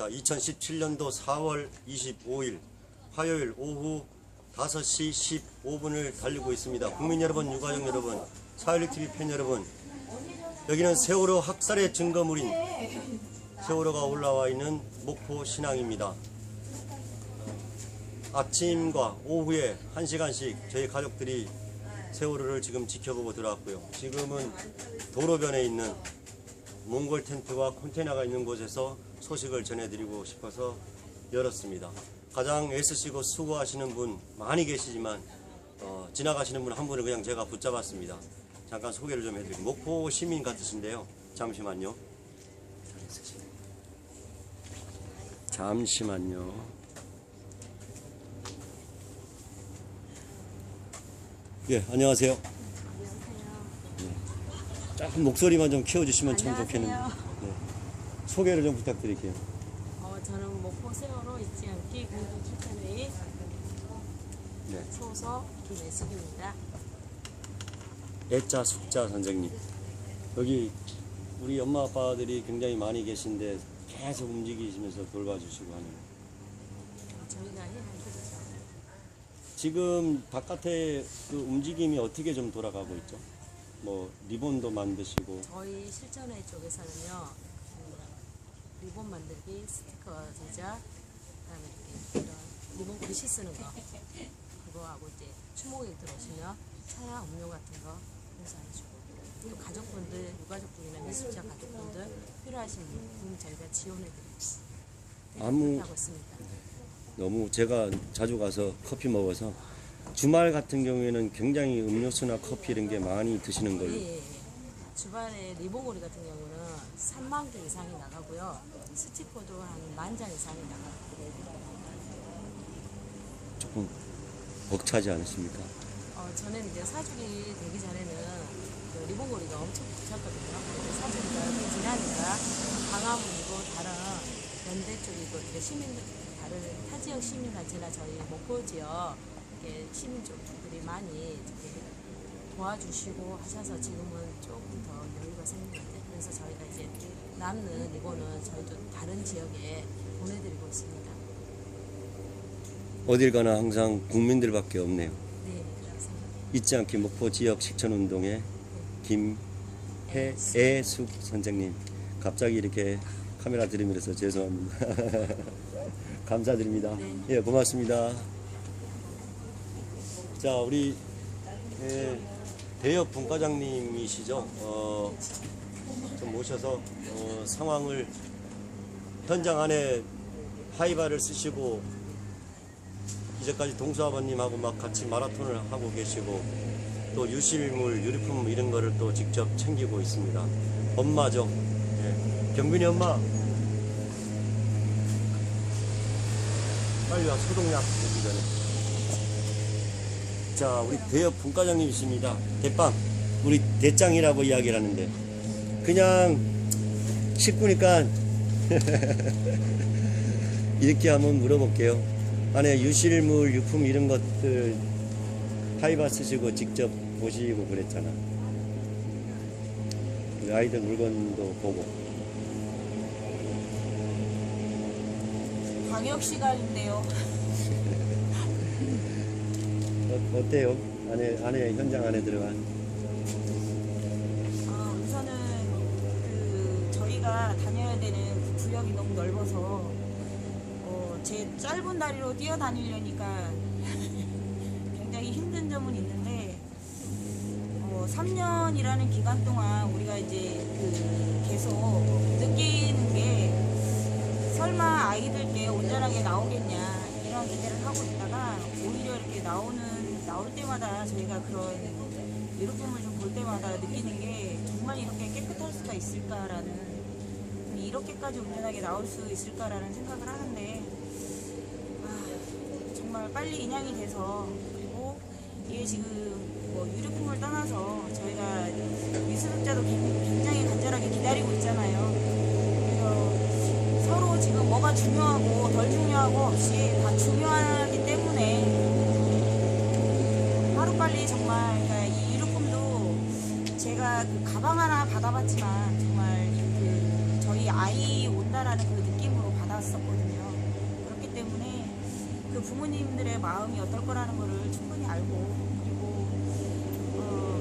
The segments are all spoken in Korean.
자, 2017년도 4월 25일 화요일 오후 5시 15분을 달리고 있습니다. 국민 여러분, 유가족 여러분, 사일리TV 팬 여러분, 여기는 세월호 학살의 증거물인 세월호가 올라와 있는 목포 신앙입니다. 아침과 오후에 한시간씩 저희 가족들이 세월호를 지금 지켜보고 들어왔고요. 지금은 도로변에 있는 몽골 텐트와 컨테이너가 있는 곳에서 소식을 전해드리고 싶어서 열었습니다. 가장 애쓰시고 수고하시는 분 많이 계시지만 어, 지나가시는 분 한 분을 그냥 제가 붙잡았습니다. 잠깐 소개를 좀 해드릴게요. 목포 시민 같으신데요. 잠시만요. 잠시만요. 예, 안녕하세요. 조금 목소리만 좀 키워주시면 참 좋겠는데. 네. 소개를 좀 부탁드릴게요. 어, 저는 목포 세월호 잊지 않기 공동 출판회의 네. 소서 김혜숙입니다. 애자 숙자 선생님. 여기 우리 엄마 아빠들이 굉장히 많이 계신데 계속 움직이시면서 돌봐주시고 하는. 저희가 할 일이죠. 지금 바깥에 그 움직임이 어떻게 좀 돌아가고 있죠? 뭐 리본도 만드시고. 저희 실전회 쪽에서는요, 음, 리본 만들기, 스티커 제작, 그다음에 이렇게 이런 리본 글씨 쓰는 거, 그거하고 이제 추모객 들어오시면 차야 음료 같은 거 공사해주고, 또 가족분들, 유가족분이나 미술자 가족분들 필요하신 분 저희가 지원해드리고 아무- 하고 있습니다. 너무 제가 자주 가서 커피 먹어서 주말 같은 경우에는 굉장히 음료수나 커피 이런 게 많이 드시는 걸로 예, 예, 예. 주말에 리본고리 같은 경우는 3만 개 이상이 나가고요. 스티커도 한 만 장 이상이 나가고. 조금 벅차지 않으십니까? 어, 저는 이제 사주기 되기 전에는 그 리본고리가 엄청. 근데 사주기가 좀 지나니까 광화문 이고 다른 연대 쪽이고 시민들 다른 타 지역 시민단체나 저희 목포 지역 이렇게 시민 쪽들이 많이 도와주시고 하셔서 지금은 조금 더 여유가 생긴 것 같아요. 그래서 저희가 이제 남는 리본은 저희도 다른 지역에 보내드리고 있습니다. 어딜 가나 항상 국민들밖에 없네요. 네, 그렇습니다. 잊지 않기 목포 지역 식천운동의 김혜애숙 선생님 갑자기 이렇게 카메라 들이밀어서 죄송합니다. 감사드립니다. 예, 고맙습니다. 자, 우리 예, 대협 분과장님이시죠? 어, 좀 모셔서 어, 상황을 현장 안에 하이바를 쓰시고 이제까지 동수 아버님하고 막 같이 마라톤을 하고 계시고 또 유실물, 유리품 이런 거를 또 직접 챙기고 있습니다. 엄마죠. 예. 경빈이 엄마. 빨리 와, 소독약 되기 전에. 자, 우리 대협 분과장님이십니다. 대빵. 우리 대짱이라고 이야기를 하는데. 그냥 식구니까 이렇게 한번 물어볼게요. 안에 유실물, 유품 이런 것들 하이바 쓰시고 직접 보시고 그랬잖아. 아이들 물건도 보고. 방역 시간인데요. 어, 어때요? 안에, 안에, 현장 안에 들어간. 아, 우선은 그 저희가 다녀야 되는 그 구역이 너무 넓어서 어, 제 짧은 다리로 뛰어다니려니까 굉장히 힘든 점은 있는데 어, 3년이라는 기간 동안 우리가 이제 그 계속 느끼는 게 설마 아이들께 온전하게 나오겠냐 이런 기대를 하고 있다가 오히려 이렇게 나오는 나올 때마다 저희가 그런 유류품을 좀 볼 때마다 느끼는 게 정말 이렇게 깨끗할 수가 있을까라는 이렇게까지 온전하게 나올 수 있을까라는 생각을 하는데 아, 정말 빨리 인양이 돼서 그리고 이게 지금 뭐 유류품을 떠나서 저희가 미수습자도 굉장히 간절하게 기다리고 있잖아요. 그래서 서로 지금 뭐가 중요하고 덜 중요하고 없이 다 중요하기 때문에 빨리 정말 그러니까 이 유류품도 제가 그 가방 하나 받아봤지만 정말 그 저희 아이 온다라는 그 느낌으로 받아 나왔었거든요. 그렇기 때문에 그 부모님들의 마음이 어떨 거라는 거를 충분히 알고 그리고 어,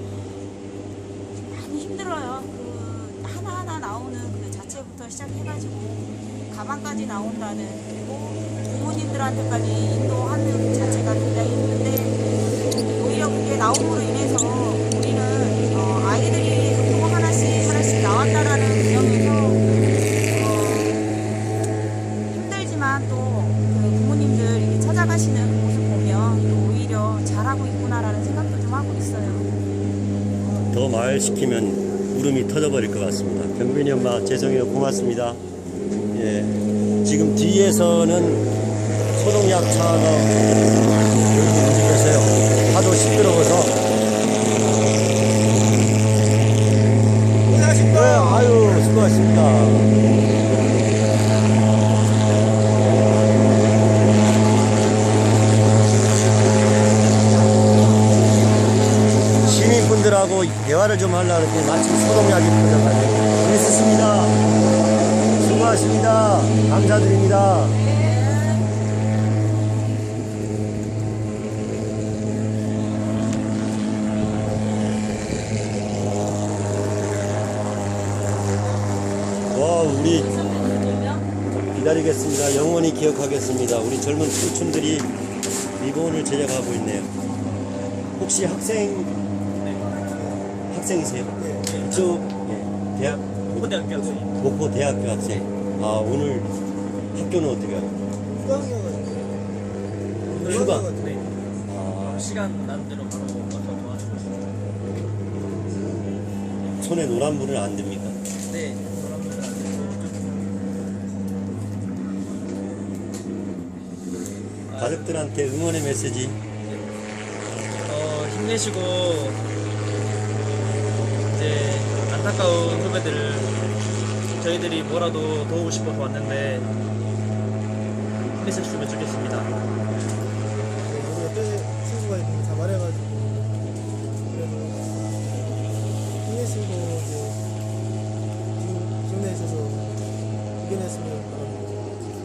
많이 힘들어요. 그 하나하나 나오는 그 자체부터 시작해가지고 가방까지 나온다는 그리고 부모님들한테까지 인도하는 그 자체가 굉장히 힘든데 오히려 그게 나옴으로 인해서 우리는 어, 아이들이 또 하나씩 하나씩 나왔다라는 개념에서 어, 힘들지만 또 그 부모님들 이렇게 찾아가시는 모습 보면 또 오히려 잘하고 있구나라는 생각도 좀 하고 있어요. 더 말시키면 울음이 터져버릴 것 경빈이 엄마 죄송해요. 고맙습니다. 예. 지금 뒤에서는 소독약 차가 움직여서요. 하도 시끄러워서. 네, 아유, 수고하십니다. 시민분들 대화를 좀 하려고 했더니 마침 소독약이 터져가지고 애쓰습니다. 수고하십니다. 감사드립니다. 와, 우리 기다리겠습니다. 영원히 기억하겠습니다. 우리 젊은 청춘들이 리본을 제작하고 있네요. 혹시 학생 학생이세요? 네. 저 예, 대학 고등학교 학생. 목포 대학교 학생. 아 오늘 학교는 어떻게 하요? 휴가. 네. 아, 시간 남대로 바로 와서 도와주고 있어요. 손에 노란 불은 안 됩니까? 네. 가족들한테 응원의 메시지. 어, 힘내시고 이제 안타까운 후배들을 저희들이 뭐라도 도우고 싶어서 왔는데 힘내셨으면 좋겠습니다. 우리 옆에 친구가 있는데 자말해가지고 그래도 힘내시고 이제 지금 힘내셔서 이겨냈으면 바랍니다.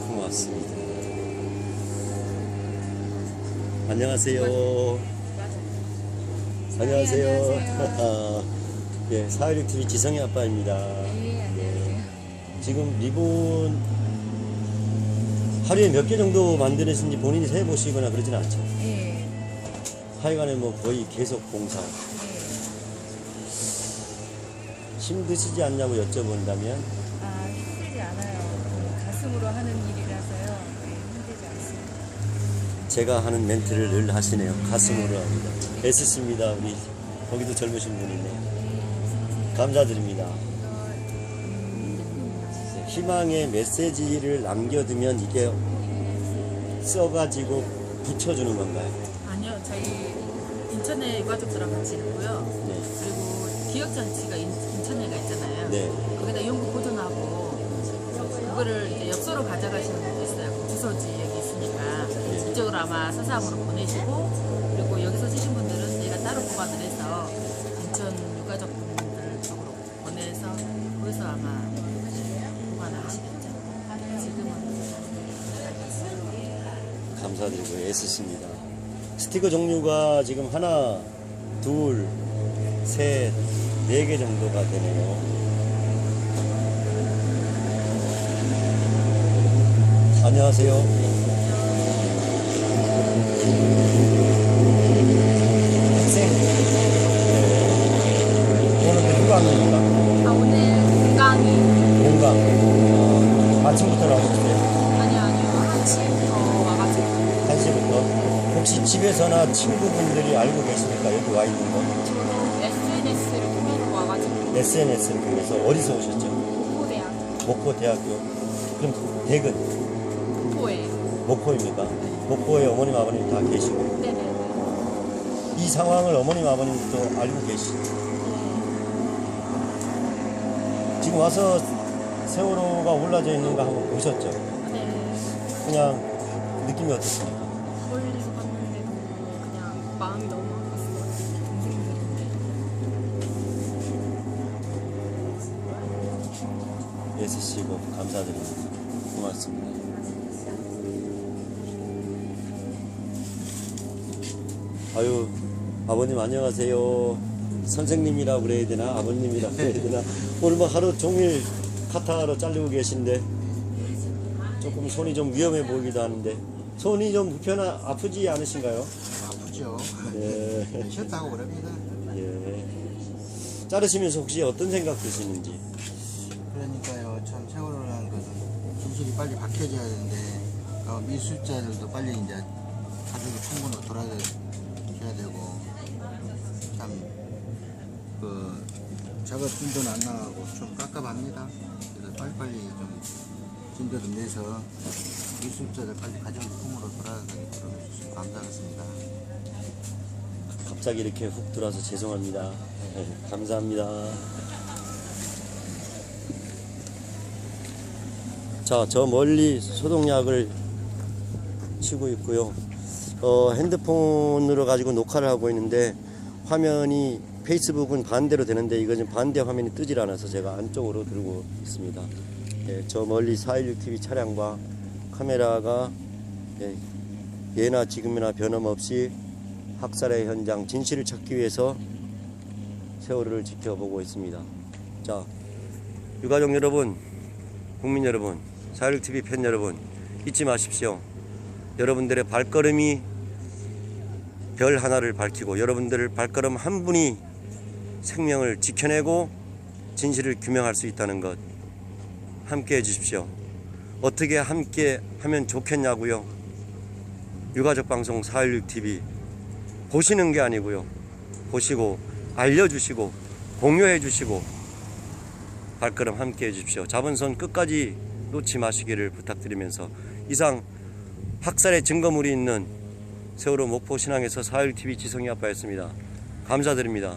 고맙습니다. 안녕하세요. 안녕하세요. 예, 416 TV 지성의 아빠입니다. 예, 지금 리본 하루에 몇 개 정도 만드시는지 본인이 세 보시거나 그러진 않죠. 예. 하여간에 뭐 거의 계속 봉사. 힘드시지 않냐고 여쭤본다면 아, 힘들지 않아요. 그 가슴으로 하는 일이라서요. 네, 힘들지 않습니다. 제가 하는 멘트를 늘 하시네요. 가슴으로 합니다. 애쓰십니다. 우리 거기도 젊으신 분이네. 감사드립니다. 희망의 메시지를 남겨두면 이게 써가지고 붙여주는 건가요? 아니요, 저희 인천에 유가족들랑 같이 있고요. 네. 그리고 기억장치가 인, 인천에가 있잖아요. 네. 거기다 연구 보존하고 그거를 이제 엽서로 가져가시는 분도 있어요. 그 주소지 여기 있으니까 예. 이쪽으로 아마 서상으로 보내시고 그리고 여기서 쓰신 분들은 저희가 따로 해서 인천 유가족분들 쪽으로 보내서 거기서 아마 보관을 하시겠죠. 지금은 감사드리고 애쓰십니다. 스티커 종류가 지금 하나, 둘, 셋, 네 개 정도가 되네요. 안녕하세요. 네. 오늘? 아 오늘 강의 공강. 아, 아침부터 나오셨어요? 아니요 아니요 아침부터 와가지고 1시부터 혹시 집에서나 친구분들이 알고 계십니까? 여기 와 있는 거? SNS를 통해서 와가지고 SNS를 통해서 어디서 오셨죠? 목포대학 목포 대학교. 그럼 댁은 목포에 목포입니까? 목포에 어머님 아버님 다 계시고 네네 이 상황을 어머님 아버님도 알고 계시죠? 지금 와서 세월호가 올라져 있는 거 한번 보셨죠? 네 그냥 느낌이 어떻습니까? 멀리서 봤는데도 그냥 마음이 너무 아팠어요 동생들인데 애쓰시고 감사드립니다. 고맙습니다. 아유, 아버님 안녕하세요. 선생님이라고 그래야 되나? 아버님이라고 그래야 되나? 오늘 뭐 하루 종일 카타로 잘리고 계신데 조금 손이 좀 위험해 보이기도 하는데 손이 좀 불편하, 아프지 않으신가요? 아프죠. 예. 쉬었다고 그럽니다. 예. 자르시면서 혹시 어떤 생각 드시는지? 그러니까요, 참 세월호라는 것은 진실이 빨리 밝혀져야 되는데 어, 미술자들도 빨리 이제 가족이 통보로 돌아줘야 되고 참그 작업 진도는 안 나가고 좀 깝깝합니다. 그래서 빨리빨리 좀 진도 좀 내서 미술자들 빨리 가족이 통으로 돌아가도록 해주시면 감사하겠습니다. 갑자기 이렇게 훅 들어와서 죄송합니다. 네, 감사합니다. 자, 저 멀리 소독약을 치고 있고요. 어, 핸드폰으로 가지고 녹화를 하고 있는데 화면이 페이스북은 반대로 되는데 이거 지금 반대 화면이 뜨질 않아서 제가 안쪽으로 들고 있습니다. 예, 저 멀리 416TV 차량과 카메라가 예, 예나 지금이나 변함없이 학살의 현장 진실을 찾기 위해서 세월호를 지켜보고 있습니다. 자, 유가족 여러분, 국민 여러분, 416TV 팬 여러분, 잊지 마십시오. 여러분들의 발걸음이 별 하나를 밝히고 여러분들의 발걸음 한 분이 생명을 지켜내고 진실을 규명할 수 있다는 것 함께 해주십시오. 어떻게 함께 하면 좋겠냐고요. 유가족 방송 416TV 보시는 게 아니고요. 보시고 알려주시고 공유해 주시고 발걸음 함께 해주십시오. 잡은 손 끝까지 놓지 마시기를 부탁드리면서 이상 학살의 증거물이 있는 세월호 목포 신항에서 4.1TV 지성이 아빠였습니다. 감사드립니다.